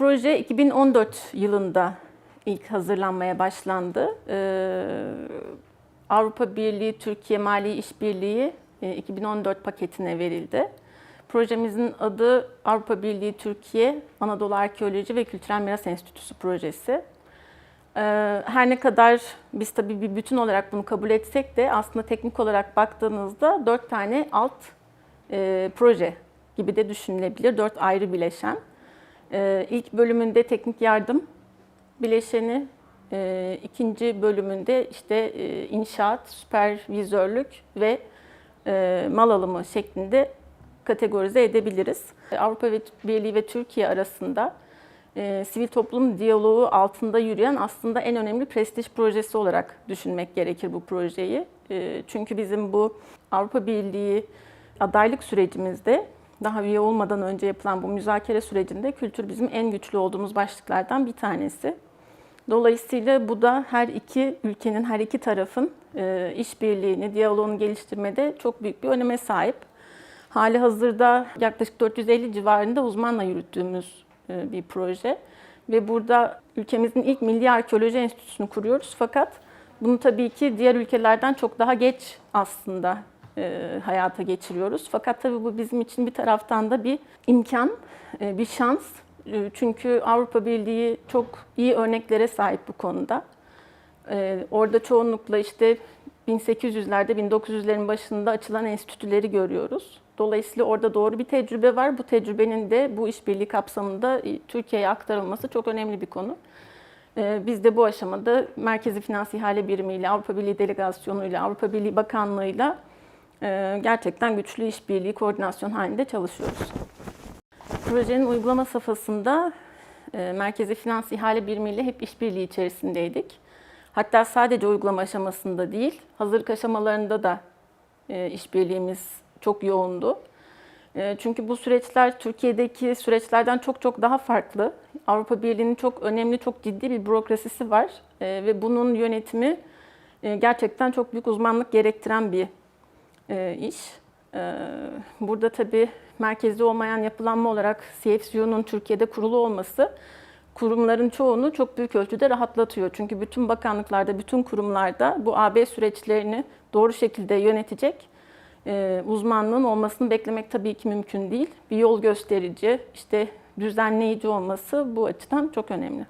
proje 2014 yılında ilk hazırlanmaya başlandı. Ee, Avrupa Birliği Türkiye Mali İşbirliği e, 2014 paketine verildi. Projemizin adı Avrupa Birliği Türkiye Anadolu Arkeoloji ve Kültürel Miras Enstitüsü projesi. Ee, Her ne kadar biz tabii bir bütün olarak bunu kabul etsek de aslında teknik olarak baktığınızda dört tane alt e, proje gibi de düşünülebilir. Dört ayrı bileşen. Ee, İlk bölümünde teknik yardım bileşeni, e, ikinci bölümünde işte e, inşaat, süpervizörlük ve e, mal alımı şeklinde kategorize edebiliriz. Avrupa Birliği ve Türkiye arasında e, sivil toplum diyaloğu altında yürüyen aslında en önemli prestij projesi olarak düşünmek gerekir bu projeyi. E, çünkü bizim bu Avrupa Birliği adaylık sürecimizde daha üye olmadan önce yapılan bu müzakere sürecinde kültür bizim en güçlü olduğumuz başlıklardan bir tanesi. Dolayısıyla bu da her iki ülkenin, her iki tarafın e, işbirliğini, diyaloğunu geliştirmede çok büyük bir öneme sahip. Hali hazırda yaklaşık 450 civarında uzmanla yürüttüğümüz e, bir proje. Ve burada ülkemizin ilk Milli Arkeoloji Enstitüsü'nü kuruyoruz. Fakat bunu tabii ki diğer ülkelerden çok daha geç aslında e, hayata geçiriyoruz. Fakat tabii bu bizim için bir taraftan da bir imkan, e, bir şans. E, Çünkü Avrupa Birliği çok iyi örneklere sahip bu konuda. E, Orada çoğunlukla işte 1800'lerde, 1900'lerin başında açılan enstitüleri görüyoruz. Dolayısıyla orada doğru bir tecrübe var. Bu tecrübenin de bu işbirliği kapsamında e, Türkiye'ye aktarılması çok önemli bir konu. E, Biz de bu aşamada Merkezi Finans İhale Birimi ile Avrupa Birliği Delegasyonu ile Avrupa Birliği Bakanlığı ile gerçekten güçlü işbirliği, koordinasyon halinde çalışıyoruz. Projenin uygulama safhasında e, Merkezi Finans İhale Birimi ile hep işbirliği içerisindeydik. Hatta sadece uygulama aşamasında değil, hazırlık aşamalarında da e, işbirliğimiz çok yoğundu. E, Çünkü bu süreçler Türkiye'deki süreçlerden çok çok daha farklı. Avrupa Birliği'nin çok önemli, çok ciddi bir bürokrasisi var ve bunun yönetimi gerçekten çok büyük uzmanlık gerektiren bir e, iş. E, Burada tabii merkezde olmayan yapılanma olarak CFCU'nun Türkiye'de kurulu olması kurumların çoğunu çok büyük ölçüde rahatlatıyor. Çünkü bütün bakanlıklarda, bütün kurumlarda bu AB süreçlerini doğru şekilde yönetecek e, uzmanlığın olmasını beklemek tabii ki mümkün değil. Bir yol gösterici, işte düzenleyici olması bu açıdan çok önemli.